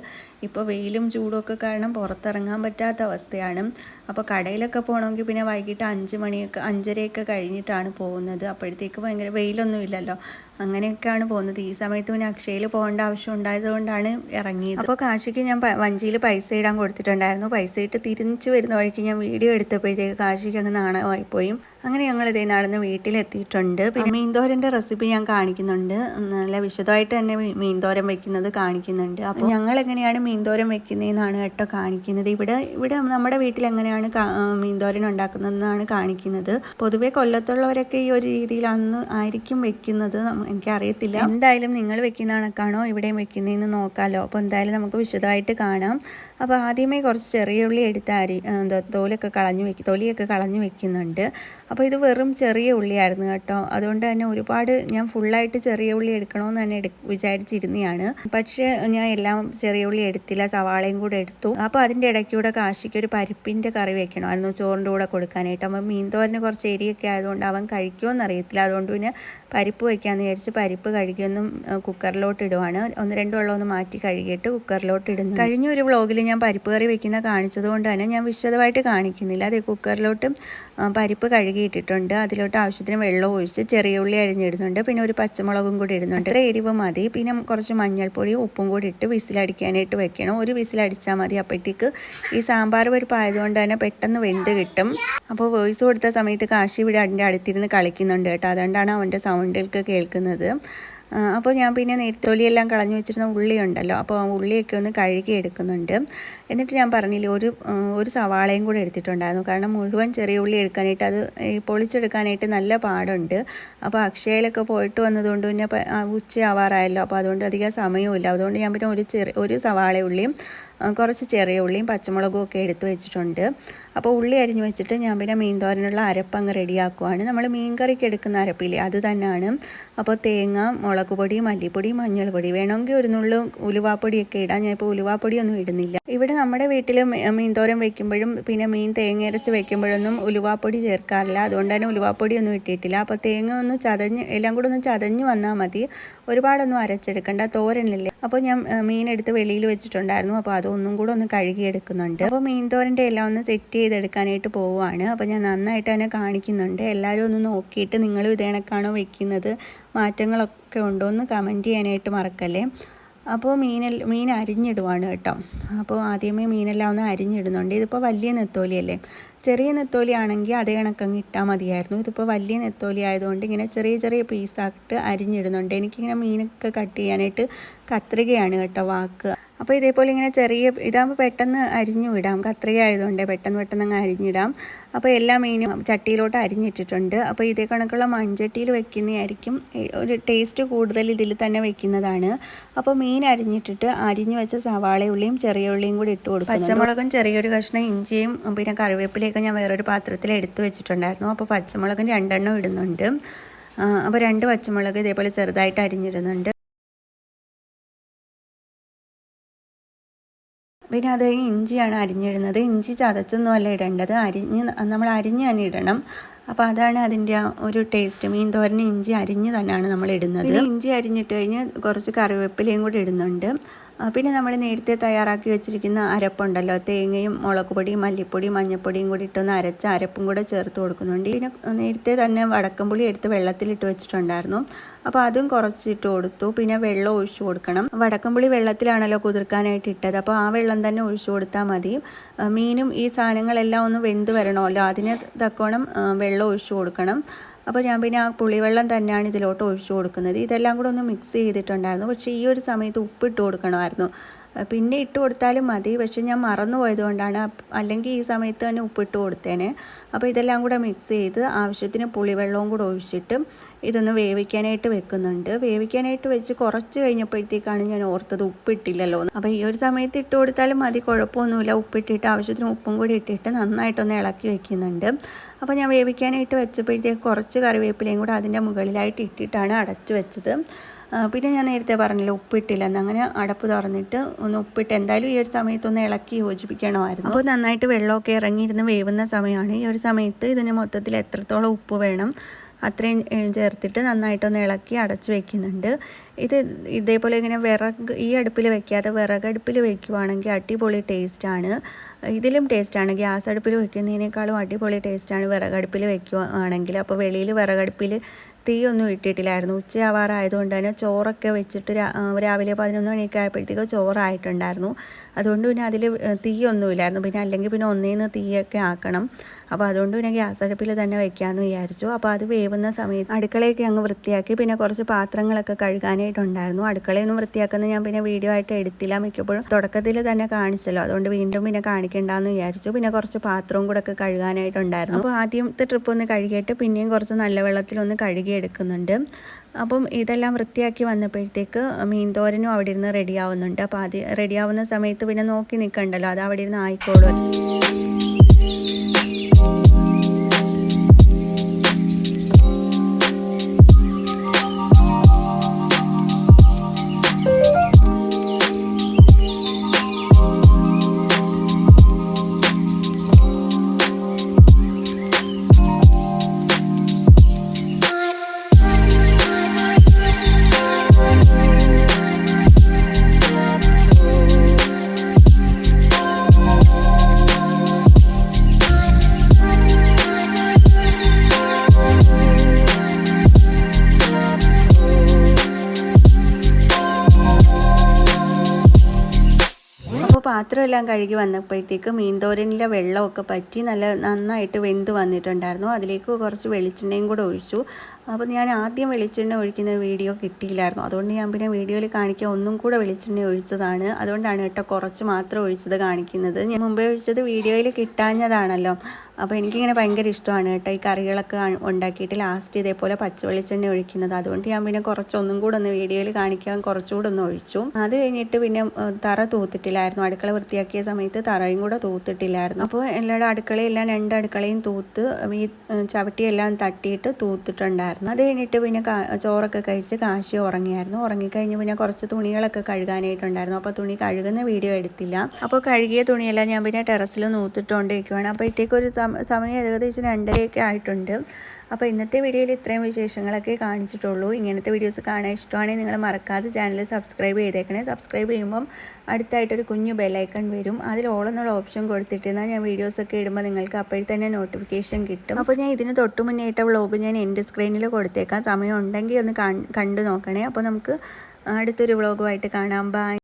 ഇപ്പോൾ വെയിലും ചൂടും ഒക്കെ കാരണം പുറത്തിറങ്ങാൻ പറ്റാത്ത അവസ്ഥയാണ്. അപ്പോൾ കടയിലൊക്കെ പോകണമെങ്കിൽ പിന്നെ വൈകിട്ട് അഞ്ച് മണിയൊക്കെ അഞ്ചരയൊക്കെ കഴിഞ്ഞിട്ടാണ് പോകുന്നത്. അപ്പോഴത്തേക്ക് ഭയങ്കര വെയിലൊന്നും ഇല്ലല്ലോ അങ്ങനെയൊക്കെയാണ് പോകുന്നത്. ഈ സമയത്ത് പിന്നെ അക്ഷയയിൽ പോകേണ്ട ആവശ്യം ഉണ്ടായതുകൊണ്ടാണ് ഇറങ്ങിയത്. അപ്പോൾ കാശിക്ക് ഞാൻ വഞ്ചിയിൽ പൈസ ഇടാൻ കൊടുത്തിട്ടുണ്ടായിരുന്നു. പൈസ ഇട്ട് തിരിച്ചു വരുന്ന വഴിക്ക് ഞാൻ വീഡിയോ എടുത്തപ്പോഴത്തേക്ക് കാശിക്ക് അങ്ങ് നാണമായിപ്പോയി. അങ്ങനെ ഞങ്ങൾ ഇതേ നടന്ന് വീട്ടിലെത്തിയിട്ടുണ്ട്. പിന്നെ മീൻതോരന്റെ റെസിപ്പി ഞാൻ കാണിക്കുന്നുണ്ട്. നല്ല വിശദമായിട്ട് തന്നെ മീൻതോരൻ വെക്കുന്നത് കാണിക്കുന്നുണ്ട്. അപ്പോൾ ഞങ്ങൾ എങ്ങനെയാണ് മീൻതോരൻ വെക്കുന്നതെന്നാണ് കേട്ടോ കാണിക്കുന്നത്. ഇവിടെ ഇവിടെ നമ്മുടെ വീട്ടിൽ എങ്ങനെയാണ് മീൻതോരൻ ഉണ്ടാക്കുന്നതെന്നാണ് കാണിക്കുന്നത്. പൊതുവേ കൊല്ലത്തുള്ളവരൊക്കെ ഈ ഒരു രീതിയിൽ അന്ന് ആയിരിക്കും വെക്കുന്നത്. എനിക്കറിയത്തില്ല. എന്തായാലും നിങ്ങൾ വെക്കുന്ന കണക്കാണോ ഇവിടെയും വെക്കുന്നതെന്ന് നോക്കാമല്ലോ അപ്പോൾ എന്തായാലും നമുക്ക് വിശദമായിട്ട് കാണാം. അപ്പോൾ ആദ്യമേ കുറച്ച് ചെറിയ ഉള്ളി എടുത്ത് അരി എന്താ തോലൊക്കെ കളഞ്ഞു വെക്കും തൊലിയൊക്കെ കളഞ്ഞു വെക്കുന്നുണ്ട്. അപ്പോൾ ഇത് വെറും ചെറിയ ഉള്ളിയായിരുന്നു കേട്ടോ. അതുകൊണ്ട് തന്നെ ഒരുപാട് ഞാൻ ഫുള്ളായിട്ട് ചെറിയ ഉള്ളി എടുക്കണമെന്ന് തന്നെ എടു വിചാരിച്ചിരുന്നതാണ് പക്ഷേ ഞാൻ എല്ലാം ചെറിയ ഉള്ളി എടുത്തില്ല സവാളയും കൂടെ എടുത്തു. അപ്പോൾ അതിന്റെ ഇടയ്ക്കൂടെ കാശിക്ക് ഒരു പരിപ്പിന്റെ കറി വെക്കണമായിരുന്നു ചോറിന്റെ കൂടെ കൊടുക്കാനായിട്ട്. അപ്പോൾ മീൻ തോരന് കുറച്ച് എരിയൊക്കെ ആയതുകൊണ്ട് അവൻ കഴിക്കുമോ അറിയത്തില്ല. അതുകൊണ്ട് പിന്നെ പരിപ്പ് വയ്ക്കാമെന്ന് വിചാരിച്ച് പരിപ്പ് കഴുകിയൊന്നും കുക്കറിലോട്ട് ഇടുവാണ്. ഒന്ന് രണ്ട് വെള്ളം ഒന്ന് മാറ്റി കഴുകിയിട്ട് കുക്കറിലോട്ട് ഇടുന്നു. കഴിഞ്ഞ ഒരു വ്ളോഗിൽ ഞാൻ പരിപ്പ് കറി വെക്കുന്ന കാണിച്ചത് കൊണ്ട് തന്നെ ഞാൻ വിശദമായിട്ട് കാണിക്കുന്നില്ല. അതേ കുക്കറിലോട്ട് പരിപ്പ് കഴുകിയിട്ടിട്ടുണ്ട് അതിലോട്ട് ആവശ്യത്തിന് വെള്ളം ഒഴിച്ച് ചെറിയ ഉള്ളി അരിഞ്ഞിടുന്നുണ്ട്. പിന്നെ ഒരു പച്ചമുളകും കൂടി ഇടുന്നുണ്ട്. അത്ര എരിവ് മതി. പിന്നെ കുറച്ച് മഞ്ഞൾപ്പൊടി ഉപ്പും കൂടി ഇട്ട് വിസിലടിക്കാനായിട്ട് വെക്കണം. ഒരു വിസിലടിച്ചാൽ മതി. അപ്പോഴത്തേക്ക് ഈ സാമ്പാർ പരിപ്പായതുകൊണ്ട് തന്നെ പെട്ടെന്ന് വെന്ത് കിട്ടും. അപ്പോൾ വോയിസ് കൊടുത്ത സമയത്ത് കാശി ഇവിടെ അതിന്റെ അടുത്തിരുന്ന് കളിക്കുന്നുണ്ട് കേട്ടോ. അതുകൊണ്ടാണ് അവന്റെ സൗണ്ടിലൊക്കെ കേൾക്കുന്നത്. അപ്പോൾ ഞാൻ പിന്നെ നെയ്ത്തൊലിയെല്ലാം കളഞ്ഞു വെച്ചിരുന്ന ഉള്ളി ഉണ്ടല്ലോ അപ്പോൾ ഉള്ളിയൊക്കെ ഒന്ന് കഴുകി എടുക്കുന്നുണ്ട്. എന്നിട്ട് ഞാൻ പറഞ്ഞില്ലേ ഒരു ഒരു സവാളയും കൂടെ എടുത്തിട്ടുണ്ടായിരുന്നു. കാരണം മുഴുവൻ ചെറിയ ഉള്ളി എടുക്കാനായിട്ട് അത് പൊളിച്ചെടുക്കാനായിട്ട് നല്ല പാടുണ്ട്. അപ്പോൾ അക്ഷയയിലൊക്കെ പോയിട്ട് വന്നതുകൊണ്ട് പിന്നെ ഉച്ചയാവാറായല്ലോ അപ്പോൾ അതുകൊണ്ട് അധികം സമയമില്ല അതുകൊണ്ട് ഞാൻ പിന്നെ ഒരു ചെറിയ ഒരു സവാള ഉള്ളിയും കുറച്ച് ചെറിയ ഉള്ളിയും പച്ചമുളകും ഒക്കെ എടുത്തു വെച്ചിട്ടുണ്ട്. അപ്പോൾ ഉള്ളി അരിഞ്ഞു വെച്ചിട്ട് ഞാൻ പിന്നെ മീൻ തോരനുള്ള അരപ്പ് അങ്ങ് റെഡിയാക്കുവാണ്. നമ്മൾ മീൻ കറിക്ക് എടുക്കുന്ന അരപ്പില്ലേ അത് തന്നെയാണ്. അപ്പോൾ തേങ്ങ മുളക് പൊടി മല്ലിപ്പൊടി മഞ്ഞൾപ്പൊടി വേണമെങ്കിൽ ഒരു നുള്ളു ഉലുവാപ്പൊടിയൊക്കെ ഇടാം. ഞാൻ ഇപ്പോൾ ഉലുവാപ്പൊടിയൊന്നും ഇടുന്നില്ല. ഇവിടെ നമ്മുടെ വീട്ടിൽ മീൻ തോരൻ വെക്കുമ്പോഴും പിന്നെ മീൻ തേങ്ങ അരച്ച് വെക്കുമ്പോഴൊന്നും ഉലുവാപ്പൊടി ചേർക്കാറില്ല. അതുകൊണ്ട് തന്നെ ഉലുവാപ്പൊടിയൊന്നും ഇട്ടിട്ടില്ല. അപ്പോൾ തേങ്ങ ഒന്ന് ചതഞ്ഞ് എല്ലാം കൂടെ ഒന്ന് ചതഞ്ഞ് വന്നാൽ മതി. ഒരുപാടൊന്നും അരച്ചെടുക്കേണ്ട തോരനല്ലേ. അപ്പോൾ ഞാൻ മീൻ എടുത്ത് വെളിയിൽ വെച്ചിട്ടുണ്ടായിരുന്നു. അപ്പോൾ അതൊന്നും കൂടെ ഒന്ന് കഴുകിയെടുക്കുന്നുണ്ട്. അപ്പോൾ മീൻ തോരന്റെ എല്ലാം ഒന്ന് സെറ്റ് ചെയ്തെടുക്കാനായിട്ട് പോവുകയാണ്. അപ്പോൾ ഞാൻ നന്നായിട്ട് തന്നെ കാണിക്കുന്നുണ്ട്. എല്ലാവരും ഒന്ന് നോക്കിയിട്ട് നിങ്ങൾ ഇതേണക്കാണോ വെക്കുന്നത്? മാറ്റങ്ങളൊക്കെ ഉണ്ടോ എന്ന് കമന്റ് ചെയ്യാനായിട്ട് മറക്കല്ലേ? അപ്പോൾ മീനെൽ മീൻ അരിഞ്ഞിടുവാണ് കേട്ടോ. അപ്പോൾ ആദ്യമേ മീനെല്ലാം ഒന്ന് അരിഞ്ഞിടുന്നുണ്ട്. ഇതിപ്പോൾ വലിയ നെത്തോലിയല്ലേ? ചെറിയ നെത്തോലി ആണെങ്കിൽ അതേ കണക്കങ്ങ് ഇട്ടാൽ മതിയായിരുന്നു. ഇതിപ്പോൾ വലിയ നെത്തോലി ആയതുകൊണ്ട് ഇങ്ങനെ ചെറിയ ചെറിയ പീസാക്കിട്ട് അരിഞ്ഞിടുന്നുണ്ട്. എനിക്കിങ്ങനെ മീനൊക്കെ കട്ട് ചെയ്യാനായിട്ട് കത്രികയാണ് കേട്ടോ വാക്ക്. അപ്പോൾ ഇതേപോലെ ഇങ്ങനെ ചെറിയ ഇതാകുമ്പോൾ പെട്ടെന്ന് അരിഞ്ഞു വിടാം കത്രിക ആയതുകൊണ്ട് പെട്ടെന്ന് പെട്ടെന്ന് അങ്ങ് അരിഞ്ഞിടാം. അപ്പോൾ എല്ലാ മീനും ചട്ടിയിലോട്ട് അരിഞ്ഞിട്ടിട്ടുണ്ട്. അപ്പോൾ ഇതേ കണക്കുള്ള മൺചട്ടിയിൽ വെക്കുന്നതായിരിക്കും. ഒരു ടേസ്റ്റ് കൂടുതൽ ഇതിൽ തന്നെ വെക്കുന്നതാണ്. അപ്പോൾ മീൻ അരിഞ്ഞിട്ടിട്ട് അരിഞ്ഞു വെച്ച സവാള ഉള്ളിയും ചെറിയ ഉള്ളിയും കൂടി ഇട്ട് കൊടുക്കും പച്ചമുളകും ചെറിയൊരു കഷ്ണം ഇഞ്ചിയും പിന്നെ കറിവേപ്പിലയൊക്കെ ഞാൻ വേറൊരു പാത്രത്തിൽ എടുത്തു വെച്ചിട്ടുണ്ടായിരുന്നു. അപ്പോൾ പച്ചമുളകും രണ്ടെണ്ണം ഇടുന്നുണ്ട്. അപ്പോൾ രണ്ട് പച്ചമുളക് ഇതേപോലെ ചെറുതായിട്ട് അരിഞ്ഞിടുന്നുണ്ട്. പിന്നെ അത് ഇഞ്ചിയാണ് അരിഞ്ഞിടുന്നത്. ഇഞ്ചി ചതച്ചൊന്നും അല്ല ഇടേണ്ടത്. അരിഞ്ഞ് നമ്മൾ അരിഞ്ഞ് തന്നെ ഇടണം. അപ്പോൾ അതാണ് അതിന്റെ ഒരു ടേസ്റ്റ് മീൻ തോരന് ഇഞ്ചി അരിഞ്ഞ് തന്നെയാണ് നമ്മൾ ഇടുന്നത്. ഇഞ്ചി അരിഞ്ഞിട്ട് കഴിഞ്ഞ് കുറച്ച് കറിവേപ്പിലയും കൂടി ഇടുന്നുണ്ട്. പിന്നെ നമ്മൾ നേരത്തെ തയ്യാറാക്കി വെച്ചിരിക്കുന്ന അരപ്പുണ്ടല്ലോ തേങ്ങയും മുളകുപൊടിയും മല്ലിപ്പൊടിയും മഞ്ഞൾപ്പൊടിയും കൂടി ഇട്ടൊന്ന് അരച്ച അരപ്പും കൂടെ ചേർത്ത് കൊടുക്കുന്നുണ്ട്. പിന്നെ നേരത്തെ തന്നെ വടക്കമ്പുളി എടുത്ത് വെള്ളത്തിലിട്ട് വെച്ചിട്ടുണ്ടായിരുന്നു. അപ്പോൾ അതും കുറച്ചിട്ട് കൊടുത്തു. പിന്നെ വെള്ളം ഒഴിച്ചു കൊടുക്കണം. വടക്കമ്പുളി വെള്ളത്തിലാണല്ലോ കുതിർക്കാനായിട്ട് ഇട്ടത്. അപ്പോൾ ആ വെള്ളം തന്നെ ഒഴിച്ചു കൊടുത്താൽ മതി. മീനും ഈ സാധനങ്ങളെല്ലാം ഒന്ന് വെന്ത് വരണമല്ലോ. അതിന് തക്കോണം വെള്ളം ഒഴിച്ചു കൊടുക്കണം. അപ്പോൾ ഞാൻ പിന്നെ ആ പുളിവെള്ളം തന്നെയാണ് ഇതിലോട്ട് ഒഴിച്ചു കൊടുക്കുന്നത്. ഇതെല്ലാം കൂടെ ഒന്ന് മിക്സ് ചെയ്തിട്ടുണ്ടായിരുന്നു. പക്ഷേ ഈ ഒരു സമയത്ത് ഉപ്പിട്ട് കൊടുക്കണമായിരുന്നു. പിന്നെ ഇട്ട് കൊടുത്താലും മതി. പക്ഷെ ഞാൻ മറന്നു പോയതുകൊണ്ടാണ് അല്ലെങ്കിൽ ഈ സമയത്ത് തന്നെ ഉപ്പിട്ട് കൊടുത്തേനെ. അപ്പോൾ ഇതെല്ലാം കൂടെ മിക്സ് ചെയ്ത് ആവശ്യത്തിന് പുളിവെള്ളവും കൂടെ ഒഴിച്ചിട്ട് ഇതൊന്ന് വേവിക്കാനായിട്ട് വെക്കുന്നുണ്ട്. വേവിക്കാനായിട്ട് വെച്ച് കുറച്ച് കഴിഞ്ഞപ്പോഴത്തേക്കാണ് ഞാൻ ഓർത്തത് ഉപ്പിട്ടില്ലല്ലോ അപ്പോൾ ഈ ഒരു സമയത്ത് ഇട്ട് കൊടുത്താലും മതി കുഴപ്പമൊന്നുമില്ല. ഉപ്പിട്ടിട്ട് ആവശ്യത്തിന് ഉപ്പും കൂടി ഇട്ടിട്ട് നന്നായിട്ടൊന്ന് ഇളക്കി വെക്കുന്നുണ്ട്. അപ്പോൾ ഞാൻ വേവിക്കാനായിട്ട് വെച്ചപ്പോഴത്തേക്ക് കുറച്ച് കറിവേപ്പിലയും കൂടെ അതിന്റെ മുകളിലായിട്ട് ഇട്ടിട്ടാണ് അടച്ചു വെച്ചത്. പിന്നെ ഞാൻ നേരത്തെ പറഞ്ഞില്ല ഉപ്പിട്ടില്ലെന്ന്. അങ്ങനെ അടപ്പ് തുറന്നിട്ട് ഒന്ന് ഉപ്പിട്ട് എന്തായാലും ഈ ഒരു സമയത്ത് ഒന്ന് ഇളക്കി യോജിപ്പിക്കണമായിരുന്നു. അപ്പോൾ നന്നായിട്ട് വെള്ളമൊക്കെ ഇറങ്ങിയിരുന്ന് വേവുന്ന സമയമാണ്. ഈ ഒരു സമയത്ത് ഇതിന് മൊത്തത്തിൽ എത്രത്തോളം ഉപ്പ് വേണം അത്രയും ചേർത്തിട്ട് നന്നായിട്ടൊന്ന് ഇളക്കി അടച്ച് വെക്കുന്നുണ്ട്. ഇത് ഇതേപോലെ ഇങ്ങനെ വിറക് ഈ അടുപ്പിൽ വെക്കാതെ വിറകടുപ്പിൽ വെക്കുവാണെങ്കിൽ അടിപൊളി ടേസ്റ്റാണ്. ഇതിലും ടേസ്റ്റാണ്. ഗ്യാസ് അടുപ്പിൽ വെക്കുന്നതിനേക്കാളും അടിപൊളി ടേസ്റ്റാണ് വിറകടുപ്പിൽ വെക്കുവാണെങ്കിൽ. അപ്പോൾ വെളിയിൽ വിറകടുപ്പിൽ തീയൊന്നും ഇട്ടിട്ടില്ലായിരുന്നു. ഉച്ചയാവാറായതുകൊണ്ട് തന്നെ ചോറൊക്കെ വെച്ചിട്ട് രാവിലെ പതിനൊന്ന് മണിയൊക്കെ ആയപ്പോഴത്തേക്ക് ചോറായിട്ടുണ്ടായിരുന്നു. അതുകൊണ്ട് പിന്നെ അതിൽ തീയൊന്നുമില്ലായിരുന്നു. പിന്നെ അല്ലെങ്കിൽ പിന്നെ ഒന്നേന്ന് തീയൊക്കെ ആക്കണം. അപ്പോൾ അതുകൊണ്ട് പിന്നെ ഗ്യാസ് അടുപ്പിൽ തന്നെ വയ്ക്കാമെന്ന് വിചാരിച്ചു. അപ്പോൾ അത് വേവുന്ന സമയത്ത് അടുക്കളയൊക്കെ അങ്ങ് വൃത്തിയാക്കി. പിന്നെ കുറച്ച് പാത്രങ്ങളൊക്കെ കഴുകാനായിട്ടുണ്ടായിരുന്നു. അടുക്കളയൊന്നും വൃത്തിയാക്കുന്ന ഞാൻ പിന്നെ വീഡിയോ ആയിട്ട് എടുത്തില്ല. മിക്കപ്പോഴും തുടക്കത്തിൽ തന്നെ കാണിച്ചല്ലോ. അതുകൊണ്ട് വീണ്ടും പിന്നെ കാണിക്കണ്ടെന്ന് വിചാരിച്ചു. പിന്നെ കുറച്ച് പാത്രവും കൂടെ ഒക്കെ കഴുകാനായിട്ടുണ്ടായിരുന്നു. അപ്പോൾ ആദ്യത്തെ ട്രിപ്പ് ഒന്ന് കഴുകിയിട്ട് പിന്നെയും കുറച്ച് നല്ല വെള്ളത്തിലൊന്ന് കഴുകിയെടുക്കുന്നുണ്ട് അപ്പം ഇതെല്ലാം വൃത്തിയാക്കി വന്നപ്പോഴത്തേക്ക് മീൻതോരനും അവിടെ ഇരുന്ന് റെഡിയാവുന്നുണ്ട് അപ്പോൾ ആദ്യം റെഡിയാവുന്ന സമയത്ത് പിന്നെ നോക്കി നിൽക്കണ്ടല്ലോ. അത് അവിടെ ഇരുന്ന് ആയിക്കോളും. പാത്രമെല്ലാം കഴുകി വന്നപ്പോഴത്തേക്ക് മീൻതോരനിലെ വെള്ളമൊക്കെ പറ്റി നല്ല നന്നായിട്ട് വെന്ത് വന്നിട്ടുണ്ടായിരുന്നു. അതിലേക്ക് കുറച്ച് വെളിച്ചെണ്ണയും കൂടെ ഒഴിച്ചു. അപ്പോൾ ഞാൻ ആദ്യം വെളിച്ചെണ്ണ ഒഴിക്കുന്ന വീഡിയോ കിട്ടിയില്ലായിരുന്നു. അതുകൊണ്ട് ഞാൻ പിന്നെ വീഡിയോയിൽ കാണിക്കാൻ ഒന്നും കൂടെ വെളിച്ചെണ്ണ ഒഴിച്ചതാണ്. അതുകൊണ്ടാണ് കേട്ടോ കുറച്ച് മാത്രം ഒഴിച്ചത് കാണിക്കുന്നത്. ഞാൻ മുമ്പേ ഒഴിച്ചത് വീഡിയോയിൽ കിട്ടാഞ്ഞതാണല്ലോ. അപ്പോൾ എനിക്കിങ്ങനെ ഭയങ്കര ഇഷ്ടമാണ് കേട്ടോ. ഈ കറികളൊക്കെ ഉണ്ടാക്കിയിട്ട് ലാസ്റ്റ് ഇതേപോലെ പച്ചവെളിച്ചെണ്ണ ഒഴിക്കുന്നത്. അതുകൊണ്ട് ഞാൻ പിന്നെ കുറച്ചൊന്നും കൂടെ ഒന്ന് വീഡിയോയിൽ കാണിക്കാൻ കുറച്ചുകൂടെ ഒന്ന് ഒഴിച്ചു. അത് കഴിഞ്ഞിട്ട് പിന്നെ തറ തൂത്തിട്ടില്ലായിരുന്നു. അടുക്കള വൃത്തിയാക്കിയ സമയത്ത് തറയും കൂടെ തൂത്തിട്ടില്ലായിരുന്നു. അപ്പോൾ എല്ലാവരുടെ അടുക്കളയെല്ലാം രണ്ട് അടുക്കളയും തൂത്ത് ഈ ചവിട്ടിയെല്ലാം തട്ടിയിട്ട് തൂത്തിട്ടുണ്ടായിരുന്നു. അത് കഴിഞ്ഞിട്ട് പിന്നെ ചോറൊക്കെ കഴിച്ച് കാശി ഉറങ്ങിയായിരുന്നു. ഉറങ്ങിക്കഴിഞ്ഞ് പിന്നെ കുറച്ച് തുണികളൊക്കെ കഴുകാനായിട്ടുണ്ടായിരുന്നു. അപ്പോൾ തുണി കഴുകുന്ന വീഡിയോ എടുത്തില്ല. അപ്പോൾ കഴുകിയ തുണിയെല്ലാം ഞാൻ പിന്നെ ടെറസിൽ നൂത്തിട്ടുകൊണ്ടിരിക്കുകയാണ് അപ്പോൾ സമ- സമയം ഏകദേശം രണ്ടരയൊക്കെ ആയിട്ടുണ്ട്. അപ്പോൾ ഇന്നത്തെ വീഡിയോയിൽ ഇത്രയും വിശേഷങ്ങളൊക്കെ കാണിച്ചിട്ടുള്ളൂ. ഇങ്ങനത്തെ വീഡിയോസ് കാണാൻ ഇഷ്ടമാണെങ്കിൽ നിങ്ങൾ മറക്കാതെ ചാനൽ സബ്സ്ക്രൈബ് ചെയ്തേക്കണേ. സബ്സ്ക്രൈബ് ചെയ്യുമ്പം അടുത്തായിട്ടൊരു കുഞ്ഞു ബെല്ലൈക്കൺ വരും. അതിൽ ഓൾ എന്നുള്ള ഓപ്ഷൻ കൊടുത്തിട്ടിരുന്നാൽ ഞാൻ വീഡിയോസൊക്കെ ഇടുമ്പോൾ നിങ്ങൾക്ക് അപ്പോഴേ തന്നെ നോട്ടിഫിക്കേഷൻ കിട്ടും. അപ്പോൾ ഞാൻ ഇതിന് തൊട്ട് മുന്നേറ്റ വ്ളോഗ് ഞാൻ എന്റെ സ്ക്രീനിൽ കൊടുത്തേക്കാം. സമയം ഉണ്ടെങ്കിൽ ഒന്ന് കണ്ടു നോക്കണേ. അപ്പോൾ നമുക്ക് അടുത്തൊരു വ്ളോഗുമായിട്ട് കാണാം. ബൈ